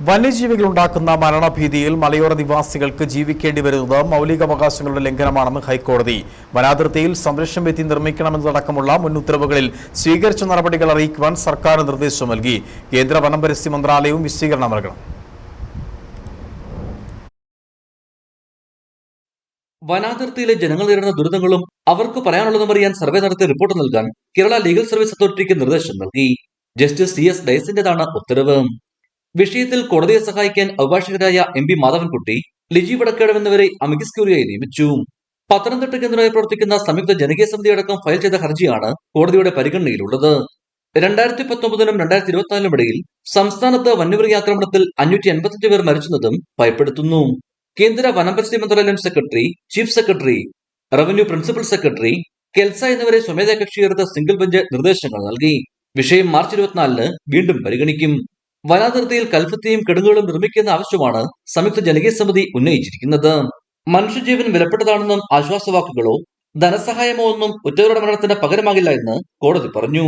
വന്യജീവികൾ ഉണ്ടാക്കുന്ന മരണഭീതിയിൽ മലയോര നിവാസികൾക്ക് ജീവിക്കേണ്ടി വരുന്നത് മൗലികാവകാശങ്ങളുടെ ലംഘനമാണെന്ന് ഹൈക്കോടതി. വനാതിർത്തിയിൽ സംരക്ഷണ ഭിത്തി നിർമ്മിക്കണമെന്നതടക്കമുള്ള മുൻ ഉത്തരവുകളിൽ സ്വീകരിച്ച നടപടികൾ അറിയിക്കുവാൻ സർക്കാർ നിർദ്ദേശം നൽകി. കേന്ദ്ര വനം പരിസ്ഥിതി മന്ത്രാലയവും വിശദീകരണം നൽകണം. വനാതിർത്തിയിലെ ജനങ്ങൾ നേരിടുന്ന ദുരിതങ്ങളും അവർക്ക് പറയാനുള്ളതും അറിയാൻ സർവേ നടത്തി റിപ്പോർട്ട് നൽകാൻ കേരള ലീഗൽ സർവീസ് അതോറിറ്റിക്ക് നിർദ്ദേശം നൽകി. ജസ്റ്റിസ് സി എസ് ഡയസിന്റേതാണ് ഉത്തരവ്. വിഷയത്തിൽ കോടതിയെ സഹായിക്കാൻ അഭിഭാഷകരായ എം പി മാധവൻകുട്ടി ലിജി വടക്കേടം എന്നിവരെ അമിക്കസ് ക്യൂറിയായി നിയമിച്ചു. പത്തനംതിട്ട കേന്ദ്രമായി പ്രവർത്തിക്കുന്ന സംയുക്ത ജനകീയ സമിതി അടക്കം ഫയൽ ചെയ്ത ഹർജിയാണ് കോടതിയുടെ പരിഗണനയിലുള്ളത്. രണ്ടായിരത്തി പത്തൊമ്പതിനും രണ്ടായിരത്തി ഇരുപത്തിനാലിനും ഇടയിൽ സംസ്ഥാനത്ത് വന്യമൃഗ ആക്രമണത്തിൽ അഞ്ഞൂറ്റി എൺപത്തിയഞ്ച് പേർ മരിച്ചതും ഭയപ്പെടുത്തുന്നു. കേന്ദ്ര വനം പരിസ്ഥിതി മന്ത്രാലയം secretary chief secretary revenue principal secretary KELSA എന്നിവരെ സ്വമേധയാ കക്ഷി സിംഗിൾ ബെഞ്ച് നിർദ്ദേശങ്ങൾ നൽകി. വിഷയം മാർച്ച് ഇരുപത്തിനാലിന് വീണ്ടും പരിഗണിക്കും. വനാതിർത്തിയിൽ കൽഫത്തിയും കിടങ്ങുകളും നിർമ്മിക്കുന്ന ആവശ്യമാണ് സംയുക്ത ജനകീയ സമിതി ഉന്നയിച്ചിരിക്കുന്നത്. മനുഷ്യജീവൻ വിലപ്പെട്ടതാണെന്നും ആശ്വാസവാക്കുകളോ ധനസഹായമോ ഒന്നും ഉറ്റവരുടെ മരണത്തിന് പകരമാകില്ല എന്ന് കോടതി പറഞ്ഞു.